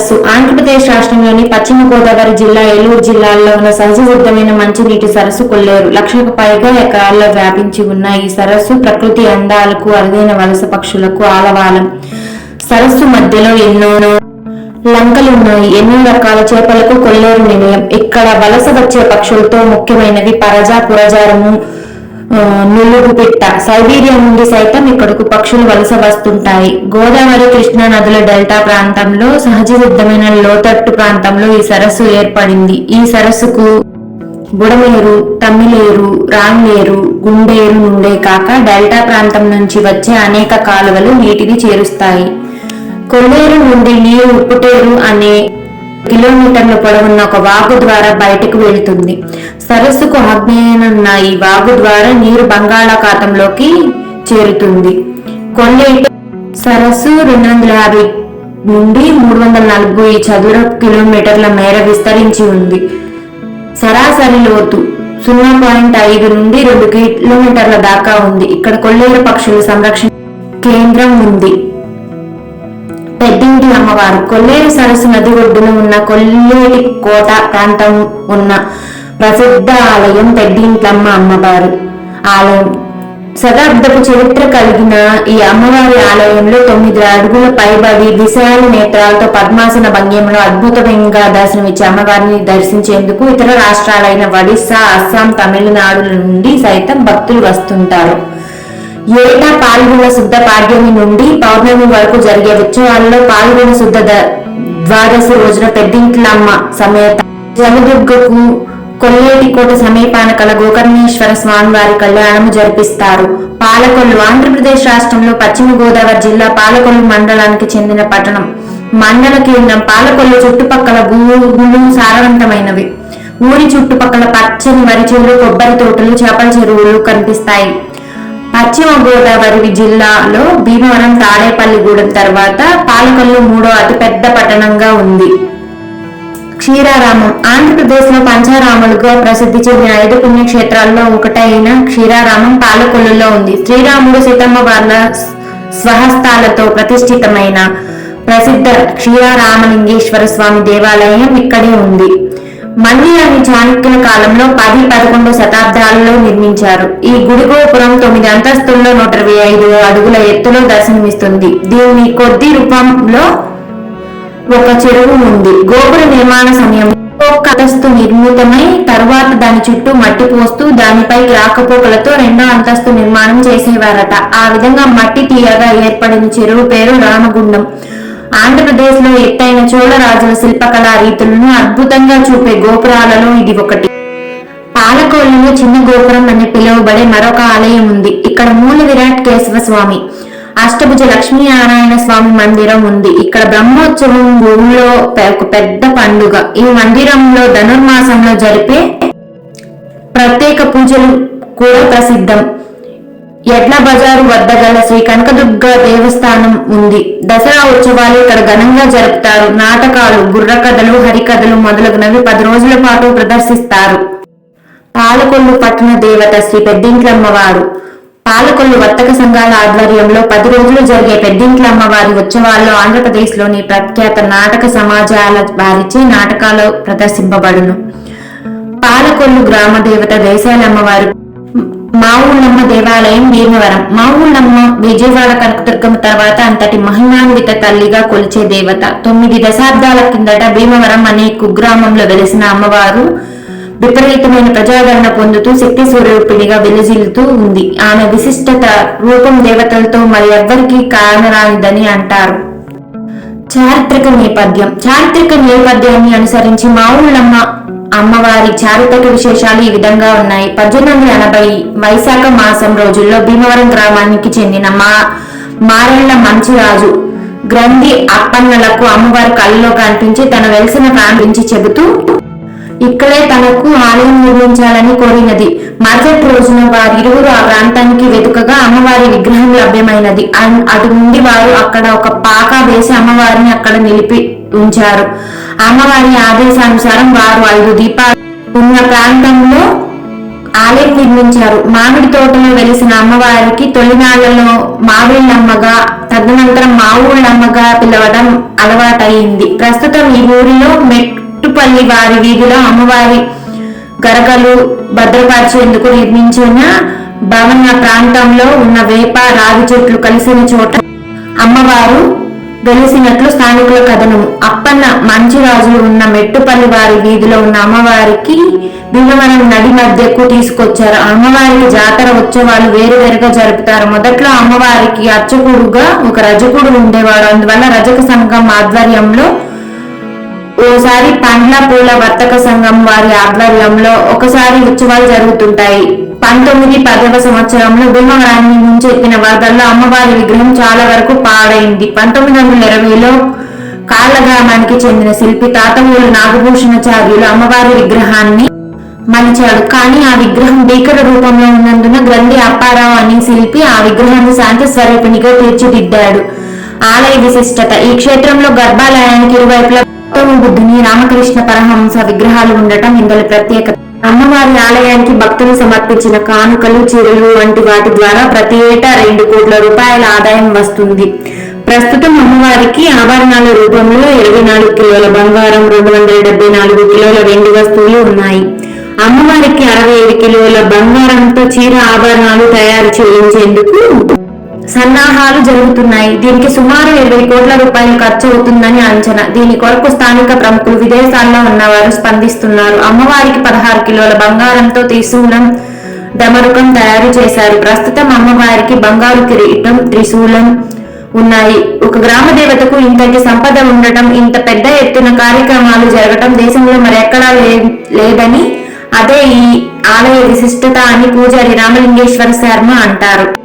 సరస్సు ఆంధ్రప్రదేశ్ రాష్ట్రంలోని పశ్చిమ గోదావరి జిల్లా ఏలూరు జిల్లాల్లో ఉన్న సహజసిద్ధమైన మంచినీటి సరస్సు కొల్లేరు. లక్షకు పైగా ఎకరాల్లో వ్యాపించి ఉన్న ఈ సరస్సు ప్రకృతి అందాలకు అరుదైన వలస పక్షులకు ఆలవాలం. సరస్సు మధ్యలో ఎన్నో లంకలున్నాయి ఎన్నో రకాల చేపలకు కొల్లేరు నిలయం ఇక్కడ వలస వచ్చే పక్షులతో ముఖ్యమైనవి పరజ పురజారము ఆ, పిట్ట. సైబీరియా నుండి సైతం ఇక్కడకు పక్షులు వలస వస్తుంటాయి. గోదావరి కృష్ణా నదుల డెల్టా ప్రాంతంలో సహజ సిద్ధమైన లోతట్టు ప్రాంతంలో ఈ సరస్సు ఏర్పడింది. ఈ సరస్సుకు బుడమేరు తమ్మిలేరు రాంగేరు గుండేరు నుండే కాక డెల్టా ప్రాంతం నుంచి వచ్చే అనేక కాలువలు నీటిని చేరుస్తాయి. కొల్లేరు నుండి నీరు ఉప్పుటేరు అనే కిలోమీటర్ల పొడవున్న ఒక వాగు ద్వారా బయటకు వెళుతుంది. సరస్సుకు ఆగ్నేయనున్న ఈ వాగు ద్వారా నీరు బంగాళాఖాతంలోకి చేరుతుంది. కొల్లేరు సరస్సు రెండు వందల యాభై నుండి మూడు వందల నలభై చదుర కిలోమీటర్ల మేర విస్తరించి ఉంది. సరాసరి లోతు సున్నా పాయింట్ ఐదు నుండి రెండు కిలోమీటర్ల దాకా ఉంది. ఇక్కడ కొల్లేరు పక్షుల సంరక్షణ కేంద్రం ఉంది. పెద్దింటి అమ్మవారు కొల్లేరు సరస్సు నది ఒడ్డున ఉన్న కొల్లేటి కోట ప్రాంతం ఉన్న ప్రసిద్ధ ఆలయం పెద్దింట్లమ్మ అమ్మవారు. ఆలయం శతాబ్దపు చరిత్ర కలిగిన ఈ అమ్మవారి ఆలయంలో తొమ్మిది అడుగుల పైబడి విశాల నేత్రాలతో పద్మాసన భంగ్యంలో అద్భుతంగా దర్శనమిచ్చే అమ్మవారిని దర్శించేందుకు ఇతర రాష్ట్రాలైన ఒడిస్సా అస్సాం తమిళనాడు నుండి సైతం భక్తులు వస్తుంటారు. ఏటా పాల్గొన శుద్ధ పాడ్యమి నుండి పౌర్ణమి వరకు జరిగే ఉత్సవాల్లో పాల్గొన శుద్ధ ద్వాదశి రోజున పెద్దింట్లమ్మ సమేత జలదుర్గకు కొల్లేటికోట సమీపాన కల గోకర్ణేశ్వర స్వామివారి కళ్యాణం జరిపిస్తారు. పాలకొల్లు ఆంధ్రప్రదేశ్ రాష్ట్రంలో పశ్చిమ గోదావరి జిల్లా పాలకొల్లు మండలానికి చెందిన పట్టణం. మండల కేంద్రం పాలకొల్లు చుట్టుపక్కల భూములు సారవంతమైనవి. ఊరి చుట్టుపక్కల పచ్చని వరి చెరువులు కొబ్బరి తోటలు చేపల చెరువులు కనిపిస్తాయి. పశ్చిమ గోదావరి జిల్లాలో భీమవరం తాడేపల్లిగూడెం తర్వాత పాలకొల్లు మూడో అతిపెద్ద పట్టణంగా ఉంది. క్షీరారామం ఆంధ్రప్రదేశ్లో పంచారాములుగా ప్రసిద్ధి చెందిన ఐదు పుణ్యక్షేత్రాల్లో ఒకటైన క్షీరారామం పాలకొల్లులో ఉంది. శ్రీరాముడు సీతమ్మ వార్ల స్వహస్తాలతో ప్రతిష్ఠితమైన ప్రసిద్ధ క్షీరారామలింగేశ్వర స్వామి దేవాలయం ఇక్కడే ఉంది. మందిరాన్ని చాణక్యుల కాలంలో పది పదకొండు శతాబ్దాలలో నిర్మించారు. ఈ గుడి గోపురం తొమ్మిది అంతస్తుల్లో నూట ఇరవై ఐదు అడుగుల ఎత్తులో దర్శనమిస్తుంది. దీని కొద్ది రూపంలో ఒక చెరువు ఉంది. గోపుర నిర్మాణ సమయంలో ఒక్క అంతస్తు నిర్మితమై తరువాత దాని చుట్టూ మట్టి పోస్తూ దానిపై రాకపోకలతో రెండో అంతస్తు నిర్మాణం చేసేవారట. ఆ విధంగా మట్టి తీయగా ఏర్పడిన చెరువు పేరు రామగుండం. ఆంధ్రప్రదేశ్లో ఎత్తైన చోళరాజుల శిల్పకళా రీతులను అద్భుతంగా చూపే గోపురాలలో ఇది ఒకటి. పాలకోళ్ళలో చిన్న గోపురం అని పిలువబడే మరొక ఆలయం ఉంది. ఇక్కడ మూల విరాట్ కేశవ స్వామి అష్టభుజ లక్ష్మీనారాయణ స్వామి మందిరం ఉంది. ఇక్కడ బ్రహ్మోత్సవం ఊళ్ళో ఒక పెద్ద పండుగ. ఈ మందిరంలో ధనుర్మాసంలో జరిపే ప్రత్యేక పూజలు కూడా ప్రసిద్ధం. బజారు వద్ద గల శ్రీ కనకదుర్గ దేవస్థానం ఉంది. దసరా ఉత్సవాలు ఇక్కడ ఘనంగా జరుపుతారు. నాటకాలు బుర్ర కథలు హరికథలు మొదలగునవి పది రోజుల పాటు ప్రదర్శిస్తారు. పాలకొల్లు పట్టణ దేవత శ్రీ పెద్దింట్లమ్మవారు. పాలకొల్లు వర్తక సంఘాల ఆధ్వర్యంలో పది రోజులు జరిగే పెద్దింట్లమ్మవారి ఉత్సవాల్లో ఆంధ్రప్రదేశ్లోని ప్రఖ్యాత నాటక సమాజాల వారిచే నాటకాలు ప్రదర్శింపబడును. పాలకొల్లు గ్రామ దేవత దేశాలమ్మవారు మావుళ్ళమ్మ దేవాలయం భీమవరం. మావుళ్ళమ్మ విజయవాడ కనకదుర్గమ్మ తర్వాత అంతటి మహిమాన్విత తల్లిగా కొలిచే దేవత. తొమ్మిది దశాబ్దాల కిందట భీమవరం అనే కుగ్రామంలో వెలిసిన అమ్మవారు విపరీతమైన ప్రజాదరణ పొందుతూ శక్తి స్వరూపిణిగా వెలుజిల్లుతూ ఉంది. ఆమె విశిష్టత రూపం దేవతలతో మరి ఎవ్వరికీ కారణరానిదని అంటారు. చారిత్రక నేపథ్యం. చారిత్రక నేపథ్యాన్ని అనుసరించి మావుళ్ళమ్మ అమ్మవారి చారిత్రక విశేషాలు ఈ విధంగా ఉన్నాయి. పద్దెనిమిది వందల ఎనభై వైశాఖ మాసం రోజుల్లో భీమవరం గ్రామానికి చెందిన మా మారెళ్ళ మంచిరాజు గ్రంథి అప్పన్నలకు అమ్మవారి కళ్ళలో కనిపించి తన వెలిసిన ప్రాంతించి చెబుతూ ఇక్కడే తనకు ఆలయం నిర్మించాలని కోరినది. మరుసటి రోజున వారి ఇరువురు ఆ ప్రాంతానికి వెతుకగా అమ్మవారి విగ్రహం లభ్యమైనది. అన్- అటు నుండి వారు అక్కడ ఒక పాక వేసి అమ్మవారిని అక్కడ నిలిపి ఉంచారు. అమ్మవారి ఆదేశానుసారం వారు ఐదు దీపాలు ఉన్న ప్రాంతంలో ఆలయం నిర్మించారు. మామిడి తోటలో వెలిసిన అమ్మవారికి తొలినాళ్ళలో మావిళ్ళమ్మగా తదనంతరం మావుళ్ళమ్మగా పిలవడం అలవాటయింది. ప్రస్తుతం ఈ ఊరిలో మెట్టుపల్లి వారి వీధిలో అమ్మవారి గరగలు భద్రపరిచేందుకు నిర్మించిన భవన ప్రాంతంలో ఉన్న వేప రావి చెట్లు కలిసిన చోట అమ్మవారు వెలిసినట్లు స్థానికుల కథనం. అప్పన్న మంచిరాజులు ఉన్న మెట్టుపల్లి వారి వీధిలో ఉన్న అమ్మవారికి భీమవరం నడి మధ్యకు తీసుకొచ్చారు. అమ్మవారికి జాతర ఉత్సవాలు వేరువేరుగా జరుపుతారు. మొదట్లో అమ్మవారికి అర్చకుడుగా ఒక రజకుడు ఉండేవాడు. అందువల్ల రజక సంఘం ఆధ్వర్యంలో ఓసారి పండ్ల పూల వర్తక సంఘం వారి ఆధ్వర్యంలో ఒకసారి ఉత్సవాలు జరుగుతుంటాయి. పంతొమ్మిది పదవ సంవత్సరంలో భీమవరాన్ని ముంచెత్తిన వరదల్లో అమ్మవారి విగ్రహం చాలా వరకు పాడైంది. పంతొమ్మిది వందల ఇరవైలో కాళ్ళ గ్రామానికి చెందిన శిల్పి తాతమూలు నాగభూషణాచార్యులు అమ్మవారి విగ్రహాన్ని మలిచాడు. కానీ ఆ విగ్రహం భీకర రూపంలో ఉన్నందున గ్రంథి అప్పారావు అనే శిల్పి ఆ విగ్రహాన్ని శాంతి స్వరూపిణిగా తీర్చిదిద్దాడు. ఆలయ విశిష్టత. ఈ క్షేత్రంలో గర్భాలయానికి ఇరువైపులా గౌతమ బుద్ధుని రామకృష్ణ పరహంస విగ్రహాలు ఉండటం ఇందులో ప్రత్యేకత. అమ్మవారి ఆలయానికి భక్తులు సమర్పించిన కానుకలు చీరలు వంటి వాటి ద్వారా ప్రతి ఏటా రెండు కోట్ల రూపాయల ఆదాయం వస్తుంది. ప్రస్తుతం అమ్మవారికి ఆభరణాల రూపంలో ఇరవై నాలుగు కిలోల బంగారం రెండు వందల డెబ్బై నాలుగు కిలోల వెండి వస్తువులు ఉన్నాయి. అమ్మవారికి అరవై ఐదు కిలోల బంగారంతో చీర ఆభరణాలు తయారు చేయించేందుకు సన్నాహాలు జరుగుతున్నాయి. దీనికి సుమారు ఇరవై కోట్ల రూపాయలు ఖర్చు అవుతుందని అంచనా. దీని కొరకు స్థానిక ప్రముఖులు విదేశాల్లో ఉన్నవారు స్పందిస్తున్నారు. అమ్మవారికి పదహారు కిలోల బంగారంతో త్రిశూలం డమరుకం తయారు చేశారు. ప్రస్తుతం అమ్మవారికి బంగారు కిరీటం త్రిశూలం ఉన్నాయి. ఒక గ్రామ దేవతకు ఇంతటి సంపద ఉండటం ఇంత పెద్ద ఎత్తున కార్యక్రమాలు జరగటం దేశంలో మరెక్కడా లే- లేదని అదే ఈ ఆలయ విశిష్టత అని పూజారి రామలింగేశ్వర శర్మ అంటారు.